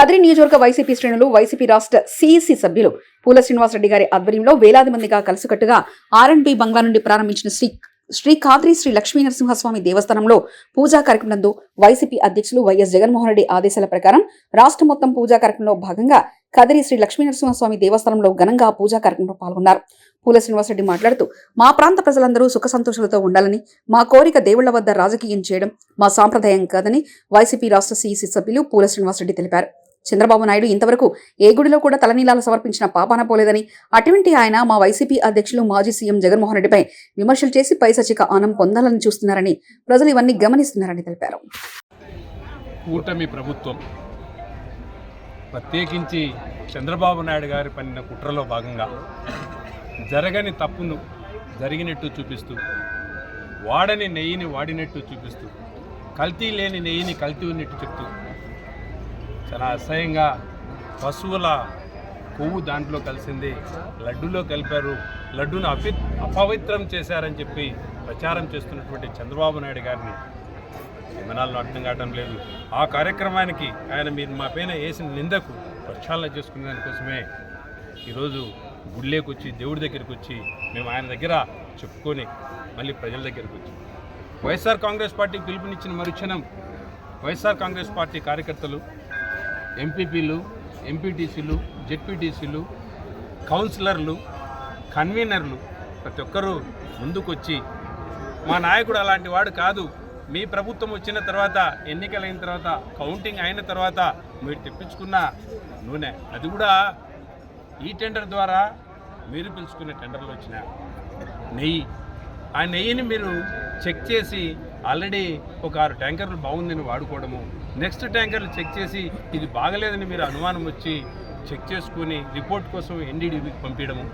కదిరి నియోజకవర్గ వైసీపీ శ్రేణులు వైసీపీ రాష్ట్ర సిఇసి సభ్యులు పూల శ్రీనివాసరెడ్డి గారి ఆధ్వర్యంలో వేలాది మందిగా కలిసికట్టుగా ఆర్ అండ్ బి బంగ్లా నుండి ప్రారంభించిన శ్రీ శ్రీ కాద్రి శ్రీ లక్ష్మీ నరసింహస్వామి దేవస్థానంలో పూజా కార్యక్రమంలో వైసీపీ అధ్యక్షులు వైఎస్ జగన్మోహన్ రెడ్డి ఆదేశాల ప్రకారం రాష్ట్ర మొత్తం పూజా కార్యక్రమంలో భాగంగా కదిరి శ్రీ లక్ష్మీ నరసింహస్వామి దేవస్థానంలో ఘనంగా పూజా కార్యక్రమంలో పాల్గొన్నారు. పూల శ్రీనివాసరెడ్డి మాట్లాడుతూ మా ప్రాంత ప్రజలందరూ సుఖ సంతోషాలతో ఉండాలని మా కోరిక దేవుళ్ళ వద్ద రాజకీయం చేయడం మా సాంప్రదాయం కాదని వైసీపీ రాష్ట్ర సీఈసీ సభ్యులు పూల శ్రీనివాసరెడ్డి తెలిపారు. చంద్రబాబు నాయుడు ఇంతవరకు ఏ గుడిలో కూడా తలనీలాలు సమర్పించిన పాపాన పోలేదని అటువంటి ఆయన మా వైసీపీ అధ్యక్షులు మాజీ సీఎం జగన్మోహన్ రెడ్డిపై విమర్శలు చేసి పైసచిక ఆనం పొందాలని చూస్తున్నారని ప్రజలు ఇవన్నీ గమనిస్తున్నారని తెలిపారు. కూటమి ప్రభుత్వం ప్రత్యేకించి చంద్రబాబు నాయుడు గారి పనిన కుట్రలో భాగంగా జరగని తప్పును జరిగినట్టు చూపిస్తూ వాడని నెయ్యిని వాడినట్టు చూపిస్తూ కల్తీ లేని నెయ్యిని కల్తీ ఉన్నట్టు చెప్తూ చాలా అసహ్యంగా పశువుల కొవ్వు దాంట్లో కలిసింది. లడ్డూలో కలిపారు. లడ్డూను అపి అపవిత్రం చేశారని చెప్పి ప్రచారం చేస్తున్నటువంటి చంద్రబాబు నాయుడు గారిని విమనాలను అర్థం కావడం లేదు. ఆ కార్యక్రమానికి ఆయన మీరు మా పైన వేసిన నిందకు ప్రక్షాళన చేసుకునే దానికోసమే ఈరోజు గుళ్ళేకి వచ్చి దేవుడి దగ్గరికి వచ్చి మేము ఆయన దగ్గర చెప్పుకొని మళ్ళీ ప్రజల దగ్గరికి వచ్చి. వైఎస్ఆర్ కాంగ్రెస్ పార్టీ పిలుపునిచ్చిన మరుక్షణం వైఎస్ఆర్ కాంగ్రెస్ పార్టీ కార్యకర్తలు ఎంపీపీలు ఎంపీటీసీలు జెడ్పీటీసీలు కౌన్సిలర్లు కన్వీనర్లు ప్రతి ఒక్కరూ ముందుకొచ్చి మా నాయకుడు అలాంటి వాడు కాదు. మీ ప్రభుత్వం వచ్చిన తర్వాత ఎన్నికలైన తర్వాత కౌంటింగ్ అయిన తర్వాత మీరు తెప్పించుకున్న నూనె. అది కూడా ఈ టెండర్ ద్వారా మీరు పిలుచుకునే టెండర్లు వచ్చిన నెయ్యి. ఆ నెయ్యిని మీరు చెక్ చేసి ఆల్రెడీ ఒక ఆరు ట్యాంకర్లు బాగుందని వాడుకోవడము. నెక్స్ట్ ట్యాంకర్లు చెక్ చేసి ఇది బాగలేదని మీరు అనుమానం వచ్చి చెక్ చేసుకుని రిపోర్ట్ కోసం ఎన్డీడీబీకి పంపించడము.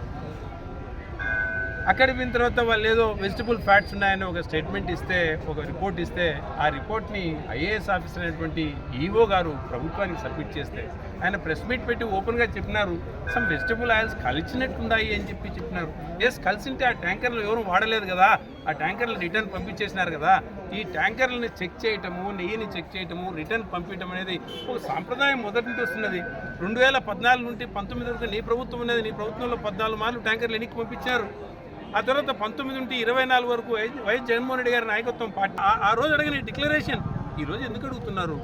అక్కడ పోయిన తర్వాత వాళ్ళు ఏదో వెజిటబుల్ ఫ్యాట్స్ ఉన్నాయని ఒక స్టేట్మెంట్ ఇస్తే ఒక రిపోర్ట్ ఇస్తే ఆ రిపోర్ట్ని ఐఏఎస్ ఆఫీసర్ అయినటువంటి ఈఓ గారు ప్రభుత్వానికి సబ్మిట్ చేస్తే ఆయన ప్రెస్ మీట్ పెట్టి ఓపెన్గా చెప్పినారు సమ్ వెజిటబుల్ ఆయిల్స్ కలిసినట్టున్నాయి అని చెప్పి చెప్పినారు. ఎస్ కలిసింటే ఆ ట్యాంకర్లు ఎవరు వాడలేదు కదా? ఆ ట్యాంకర్లు రిటర్న్ పంపించేసినారు కదా? ఈ ట్యాంకర్లని చెక్ చేయటము నెయ్యిని చెక్ చేయటము రిటర్న్ పంపించడం అనేది ఒక సాంప్రదాయం మొదటి నుంచి వస్తున్నది. రెండు వేల పద్నాలుగు నుండి పంతొమ్మిది వరకు నీ ప్రభుత్వం ఉన్నది నీ ప్రభుత్వంలో పద్నాలుగు మార్లు ట్యాంకర్లు ఎన్నికి పంపించారు ఆ తర్వాత పంతొమ్మిది నుండి ఇరవై నాలుగు వరకు వైఎస్ జగన్మోహన్ రెడ్డి గారి నాయకత్వం పార్టీ. ఆ- రోజు అడిగిన డిక్లరేషన్. ఈ రోజు ఎందుకు అడుగుతున్నారు?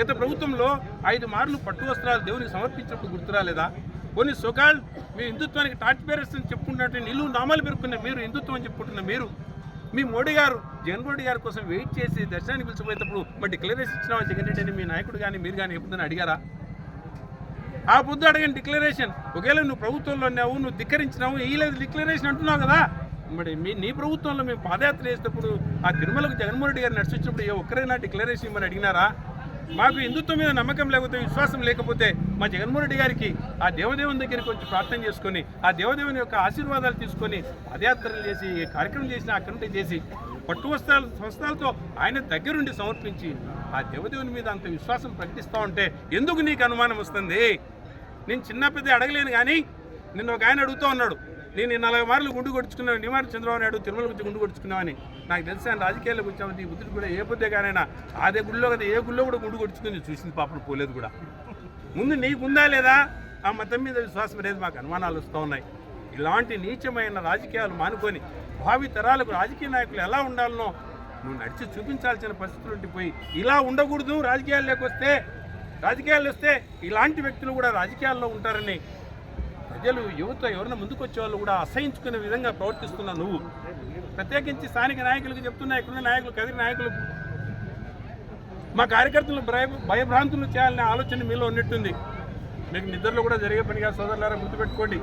గత ప్రభుత్వంలో ఐదు మార్లు పట్టు వస్త్రాలు దేవునికి సమర్పించినప్పుడు గుర్తురాలేదా కొన్ని సుఖాలు మీ హిందుత్వానికి టార్చ్ పేరెస్ అని చెప్పుకున్నట్టు నిలువు నామాలు పెరుక్కున్న మీరు హిందుత్వం అని చెప్పుకుంటున్న మీరు మీ మోడీ గారు జగన్ రెడ్డి గారి కోసం వెయిట్ చేసి దర్శనానికి పిలిచిపోయేటప్పుడు మరి డిక్లరేషన్ ఇచ్చినావా జగన్ రెడ్డి అని మీ నాయకుడు కానీ మీరు కానీ ఎప్పుడైనా అడిగారా? ఆ పొద్దు అడిగిన డిక్లరేషన్ ఒకవేళ నువ్వు ప్రభుత్వంలో ఉన్నావు నువ్వు ధిక్కరించినావు వేయలేదు డిక్లరేషన్ అంటున్నావు కదా. మరి మీ నీ ప్రభుత్వంలో మేము పాదయాత్ర చేసేటప్పుడు ఆ తిరుమలకు జగన్మోహన్ రెడ్డి గారు నడిచినప్పుడు ఏ ఒక్కరైనా డిక్లరేషన్ ఇవ్వమని అడిగినారా? మాకు హిందుత్వం మీద నమ్మకం లేకపోతే విశ్వాసం లేకపోతే మా జగన్మోహన్ రెడ్డి గారికి ఆ దేవదేవుని దగ్గరికి వచ్చి ప్రార్థన చేసుకొని ఆ దేవదేవుని యొక్క ఆశీర్వాదాలు తీసుకొని పాదయాత్రలు చేసి ఏ కార్యక్రమం చేసిన అక్కడంటే చేసి పట్టు వస్త్రాలు వస్త్రాలతో ఆయన దగ్గరుండి సమర్పించి ఆ దేవదేవుని మీద అంత విశ్వాసం ప్రకటిస్తూ ఉంటే ఎందుకు నీకు అనుమానం వస్తుంది? నేను చిన్న పెద్ద అడగలేను కానీ నిన్న ఒక ఆయన అడుగుతూ ఉన్నాడు నేను నలభై మార్లు గుండు కొడుచుకున్నాను నిమారు చంద్రబాబు నాయుడు తిరుమల గురించి గుండు కొడుచుకున్నామని నాకు తెలిసి ఆయన రాజకీయాల్లోకి వచ్చామంటే ఈ బుద్ధుడు కూడా ఏ పొద్దే కానైనా అదే గుడిలో కదా ఏ గుడిలో కూడా గుండు కొడుచుకుని చూసింది పాపను పోలేదు కూడా. ముందు నీకుందా లేదా? ఆ మతం మీద విశ్వాసం లేదు మాకు అనుమానాలు వస్తూ ఉన్నాయి. ఇలాంటి నీచమైన రాజకీయాలు మానుకొని భావి తరాలకు రాజకీయ నాయకులు ఎలా ఉండాలనో నువ్వు నడిచి చూపించాల్సిన పరిస్థితులు ఉండిపోయి ఇలా ఉండకూడదు రాజకీయాల్లోకి వస్తే రాజకీయాలు వస్తే ఇలాంటి వ్యక్తులు కూడా రాజకీయాల్లో ఉంటారని ప్రజలు యువత ఎవరైనా ముందుకు వచ్చే వాళ్ళు కూడా అసహించుకునే విధంగా ప్రవర్తిస్తున్నావు నువ్వు. ప్రత్యేకించి స్థానిక నాయకులకు చెప్తున్నా ఇక్కడున్న నాయకులు కదిరి నాయకులు. మా కార్యకర్తలను భయ భయభ్రాంతులు చేయాలనే ఆలోచన మీలో ఉన్నట్టుంది. మీకు నిద్రలో కూడా జరిగే పనిగా సోదరులారా గుర్తుపెట్టుకోండి.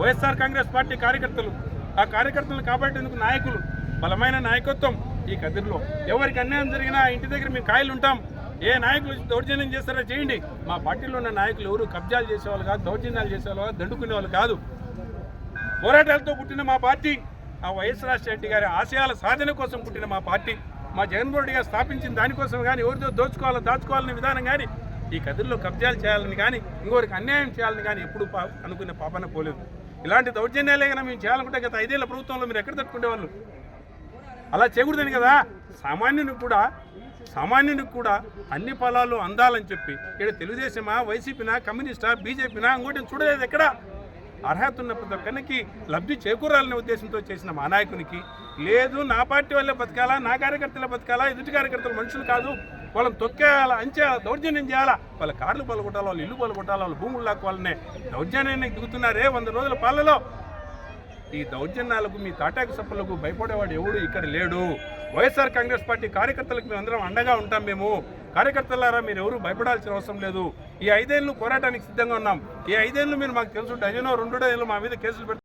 వైఎస్ఆర్ కాంగ్రెస్ పార్టీ కార్యకర్తలు. ఆ కార్యకర్తలను కాపాడేందుకు నాయకులు బలమైన నాయకత్వం ఈ కదిరిలో. ఎవరికి అన్యాయం జరిగినా ఇంటి దగ్గర మేము కాయలు ఉంటాం ఏ నాయకులు దౌర్జన్యం చేస్తారో చేయండి. మా పార్టీలో ఉన్న నాయకులు ఎవరు కబ్జాలు చేసేవాళ్ళు కాదు దౌర్జన్యాలు చేసేవాళ్ళు కాదు దండుకునే వాళ్ళు కాదు. పోరాటాలతో పుట్టిన మా పార్టీ ఆ వైఎస్ రాజశేఖర రెడ్డి గారి ఆశయాల సాధన కోసం పుట్టిన మా పార్టీ. మా జగన్మోహన్ రెడ్డి గారు స్థాపించిన దానికోసం కానీ ఎవరితో దోచుకోవాలో దాచుకోవాలనే విధానం కానీ ఈ కథల్లో కబ్జాలు చేయాలని కానీ ఇంకొకరికి అన్యాయం చేయాలని కానీ ఎప్పుడు పా అనుకునే పాపన పోలేదు. ఇలాంటి దౌర్జన్యాలే కానీ మేము చేయాలనుకుంటే గత ఐదేళ్ళ ప్రభుత్వంలో మీరు ఎక్కడ తట్టుకునే వాళ్ళు అలా చేయకూడదని కదా? సామాన్యునికి కూడా సామాన్యునికి కూడా అన్ని ఫలాలు అందాలని చెప్పి ఇక్కడ తెలుగుదేశమా వైసీపీనా కమ్యూనిస్టా బీజేపీనా ఇంకోటి చూడలేదు ఎక్కడ? అర్హత ఉన్న ప్రతి ఒక్కరికి లబ్ధి చేకూరాలనే ఉద్దేశంతో చేసిన మా నాయకునికి లేదు నా పార్టీ వాళ్ళే బతకాలా నా కార్యకర్తలే బతకాలా ఎదుటి కార్యకర్తలు మనుషులు కాదు వాళ్ళని తొక్కేయాలా అంచేయాలా దౌర్జన్యం చేయాలా వాళ్ళ కార్లు పలుకొట్టాలి వాళ్ళు ఇల్లు పలుకొట్టాలి వాళ్ళ భూములు లాక్కోవాలనే దౌర్జన్యానికి దిగుతున్నారే వంద రోజుల పాలలో. ఈ దౌర్జన్యాలకు మీ తాటాకు సప్పులకు భయపడేవాడు ఎవడు? ఇక్కడ లేడు. వైఎస్ఆర్ కాంగ్రెస్ పార్టీ కార్యకర్తలకు మేము అందరం అండగా ఉంటాం మేము. కార్యకర్తలారా మీరు ఎవరు భయపడాల్సిన అవసరం లేదు. ఈ ఐదేళ్ళు పోరాటానికి సిద్ధంగా ఉన్నాం. ఈ ఐదేళ్ళు మీరు మాకు తెలుసు. డజనో రెండు డజన్లు మా మీద కేసులు పెడతారు